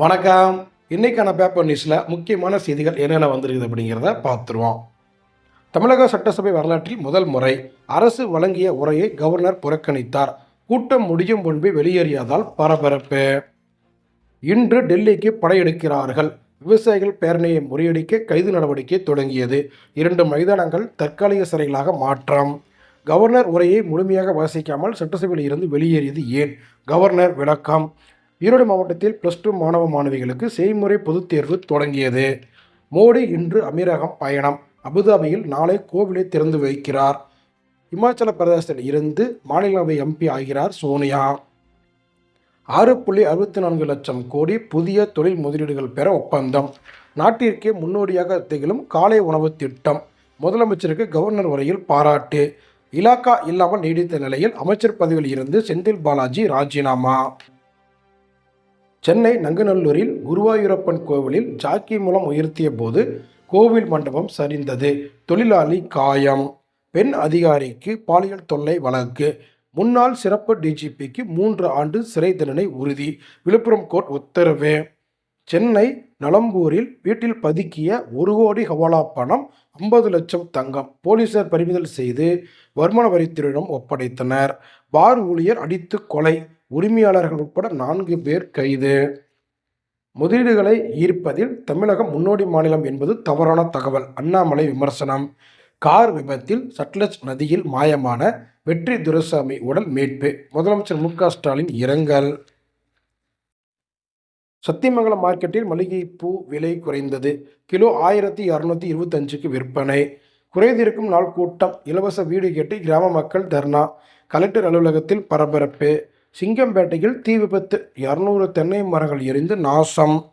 வணக்கம். இன்றைக்கான பேப்பர் நியூஸில் முக்கியமான செய்திகள் என்னென்ன வந்திருக்குது அப்படிங்கிறத பார்த்துருவோம். தமிழக சட்டசபை வரலாற்றில் முதல் முறை அரசு வழங்கிய உரையை கவர்னர் புறக்கணித்தார். கூட்டம் முடியும் முன்பு வெளியேறியதால் பரபரப்பு. இன்று டெல்லிக்கு படையெடுக்கிறார்கள். விவசாயிகள் பேரணியை முறியடிக்க கைது நடவடிக்கை தொடங்கியது. இரண்டு மைதானங்கள் தற்காலிக சிறைகளாக மாற்றம். கவர்னர் உரையை முழுமையாக வாசிக்காமல் சட்டசபையில் இருந்து வெளியேறியது ஏன்? கவர்னர் விளக்கம். ஈரோடு மாவட்டத்தில் ப்ளஸ் டூ மாணவ மாணவிகளுக்கு செய்முறை பொதுத் தேர்வு தொடங்கியது. மோடி இன்று அமீரகம் பயணம். அபுதாபியில் நாளை கோவிலை திறந்து வைக்கிறார். இமாச்சல பிரதேசத்தில் இருந்து மாநிலங்களவை எம்பி ஆகிறார் சோனியா. ஆறு புள்ளி அறுபத்தி நான்கு லட்சம் கோடி புதிய தொழில் முதலீடுகள் பெற ஒப்பந்தம். நாட்டிற்கே முன்னோடியாக திகழும் காலை உணவு திட்டம். முதலமைச்சருக்கு கவர்னர் வரையில் பாராட்டு. இலாக்கா இல்லாமல் நீடித்த நிலையில் அமைச்சர் பதவியில் இருந்து செந்தில் பாலாஜி ராஜினாமா. சென்னை நங்கநல்லூரில் குருவாயூரப்பன் கோவிலில் ஜாக்கி மூலம் உயர்த்திய போது கோவில் மண்டபம் சரிந்தது. தொழிலாளி காயம். பெண் அதிகாரிக்கு பாலியல் தொல்லை வழக்கு. முன்னாள் சிறப்பு டிஜிபிக்கு மூன்று ஆண்டு சிறை தண்டனை உறுதி. விழுப்புரம் கோர்ட் உத்தரவு. சென்னை நலம்பூரில் வீட்டில் பதுக்கிய ஒரு கோடி ஹவாலா பணம் ஐம்பது லட்சம் தங்கம் போலீசார் பறிமுதல் செய்து வருமான வரித்துறையிடம் ஒப்படைத்தனர். பார் ஊழியர் அடித்து கொலை. உரிமையாளர்கள் உட்பட நான்கு பேர் கைது. முதலீடுகளை ஈர்ப்பதில் தமிழகம் முன்னோடி மாநிலம் என்பது தவறான தகவல். அண்ணாமலை விமர்சனம். கார் விபத்தில் சட்லஜ் நதியில் மாயமான வெற்றி துரைசாமி உடல் மீட்பு. முதலமைச்சர் மு க ஸ்டாலின் இரங்கல். சத்தியமங்கலம் மார்க்கெட்டில் மளிகைப்பூ விலை குறைந்தது. கிலோ ஆயிரத்தி இரநூத்தி இருபத்தஞ்சுக்கு விற்பனை. குறைந்திருக்கும் நாள் கூட்டம். இலவச வீடு கேட்டு கிராம மக்கள் தர்ணா. கலெக்டர் அலுவலகத்தில் பரபரப்பு. சிங்கம்பேட்டையில் தீ விபத்து. இரநூறு தென்னை மரங்கள் எரிந்து நாசம்.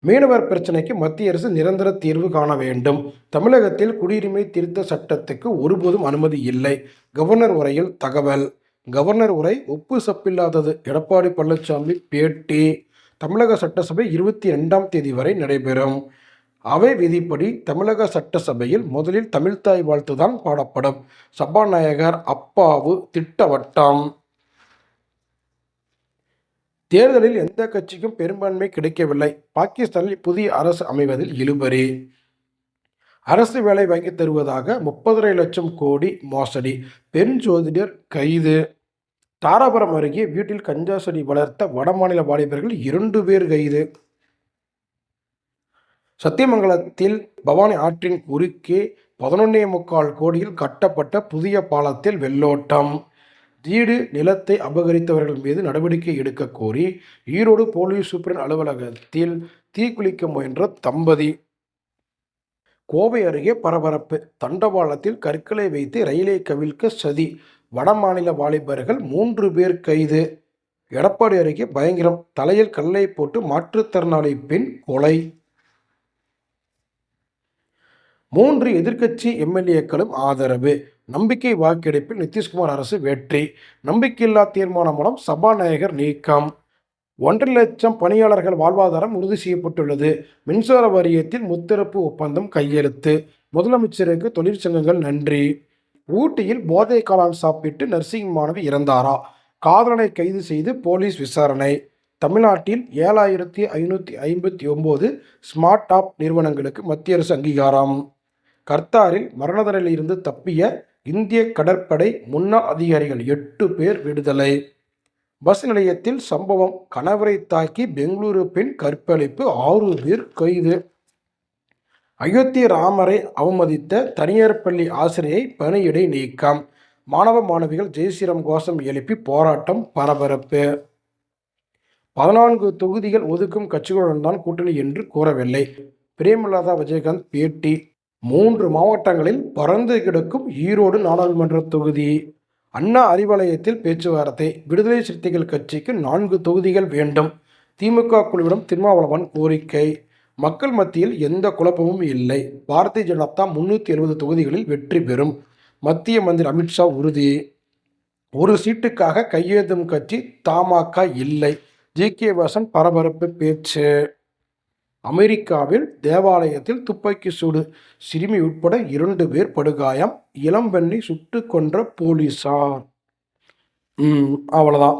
மீனவர் பிரச்சினைக்கு மத்திய அரசு நிரந்தர தீர்வு காண வேண்டும். தமிழகத்தில் குடியுரிமை திருத்த சட்டத்துக்கு ஒருபோதும் அனுமதி இல்லை. கவர்னர் உரையில் தகவல். கவர்னர் உரை ஒப்பு சப்பில்லாதது. எடப்பாடி பழனிசாமி பேட்டி. தமிழக சட்டசபை இருபத்தி ரெண்டாம் தேதி வரை நடைபெறும். அவை விதிப்படி தமிழக சட்டசபையில் முதலில் தமிழ்த்தாய் வாழ்த்து தான் பாடப்படும். சபாநாயகர் அப்பாவு திட்டவட்டம். தேர்தலில் எந்த கட்சிக்கும் பெரும்பான்மை கிடைக்கவில்லை. பாகிஸ்தானில் புதிய அரசு அமைவதில் இழுபறி. அரசு வேலை வாங்கி தருவதாக முப்பதரை லட்சம் கோடி மோசடி. பெண் ஜோதிடர் கைது. தாராபுரம் அருகே வீட்டில் கஞ்சா செடி வளர்த்த வடமாநில வாலிபர்கள் இரண்டு பேர் கைது. சத்தியமங்கலத்தில் பவானி ஆற்றின் குறுக்கே பதினொன்னே முக்கால் கோடியில் கட்டப்பட்ட புதிய பாலத்தில் வெள்ளோட்டம். வீடு நிலத்தை அபகரித்தவர்கள் மீது நடவடிக்கை எடுக்க கோரி ஈரோடு போலீஸ் சூப்பரன் அலுவலகத்தில் தீக்குளிக்க முயன்ற தம்பதி. கோவை அருகே பரபரப்பு. தண்டவாளத்தில் கற்களை வைத்து ரயிலை கவிழ்க்க சதி. வடமாநில வாலிபர்கள் மூன்று பேர் கைது. எடப்பாடி அருகே பயங்கரம். தலையில் கல்லை போட்டு மாற்றுத்திறனாளி பெண் கொலை. மூன்று எதிர்க்கட்சி எம்எல்ஏக்களும் ஆதரவு. நம்பிக்கை வாக்கெடுப்பில் நிதிஷ்குமார் அரசு வெற்றி. நம்பிக்கையில்லா தீர்மானம் மூலம் சபாநாயகர் நீக்கம். ஒன்றரை லட்சம் பணியாளர்கள் வாழ்வாதாரம் உறுதி செய்யப்பட்டுள்ளது. மின்சார வாரியத்தில் முத்தரப்பு ஒப்பந்தம் கையெழுத்து. முதலமைச்சருக்கு தொழிற்சங்கங்கள் நன்றி. ஊட்டியில் போதை காலம் சாப்பிட்டு நர்சிங் மாணவி இறந்தாரா? காதலனை கைது செய்து போலீஸ் விசாரணை. தமிழ்நாட்டில் ஏழாயிரத்தி ஐநூற்றி ஐம்பத்தி ஒம்பது ஸ்மார்ட் ஆப் நிறுவனங்களுக்கு மத்திய அரசு அங்கீகாரம். கர்த்தாரில் மரண தண்டனையில் இருந்து தப்பிய இந்திய கடற்படை முன்னாள் அதிகாரிகள் எட்டு பேர் விடுதலை. பஸ் நிலையத்தில் சம்பவம். கணவரை தாக்கி பெங்களூரு பெண் கற்பழிப்பு. ஆறு பேர் கைது. அயோத்தி ராமரை அவமதித்த தனியார் பள்ளி ஆசிரியை பணியிடை நீக்கம். மாணவ மாணவிகள் ஜெய்ஸ்ரீராம் கோஷம் எழுப்பி போராட்டம் பரபரப்பு. பதினான்கு தொகுதிகள் ஒதுக்கும் கட்சிகளுடன் தான் கூட்டணி என்று கூறவில்லை. பிரேமலதா விஜயகாந்த் பேட்டி மூன்று மாவட்டங்களில் பறந்து கிடக்கும் ஈரோடு நாடாளுமன்ற தொகுதி. அண்ணா அறிவாலயத்தில் பேச்சுவார்த்தை விடுதலை சிறுத்தைகள் கட்சிக்கு நான்கு தொகுதிகள் வேண்டும். திமுக குழுவிடம் திருமாவளவன் கோரிக்கை. மக்கள் மத்தியில் எந்த குழப்பமும் இல்லை. பாரதிய ஜனதா முன்னூற்றி எழுபது தொகுதிகளில் வெற்றி பெறும். மத்திய மந்திரி அமித்ஷா உறுதி. ஒரு சீட்டுக்காக கையெழுத்தும் கட்சி தமாக இல்லை. ஜி கே வாசன் பரபரப்பு பேச்சு. அமெரிக்காவில் தேவாலயத்தில் துப்பாக்கி சூடு சிறுமி உட்பட இரண்டு பேர் படுகாயம் இளம்பெண்ணை சுட்டு கொன்ற போலீசார். அவ்வளோதான்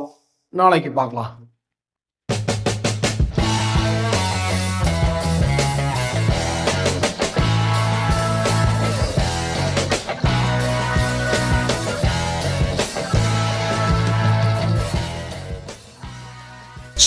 நாளைக்கு பார்க்கலாம்.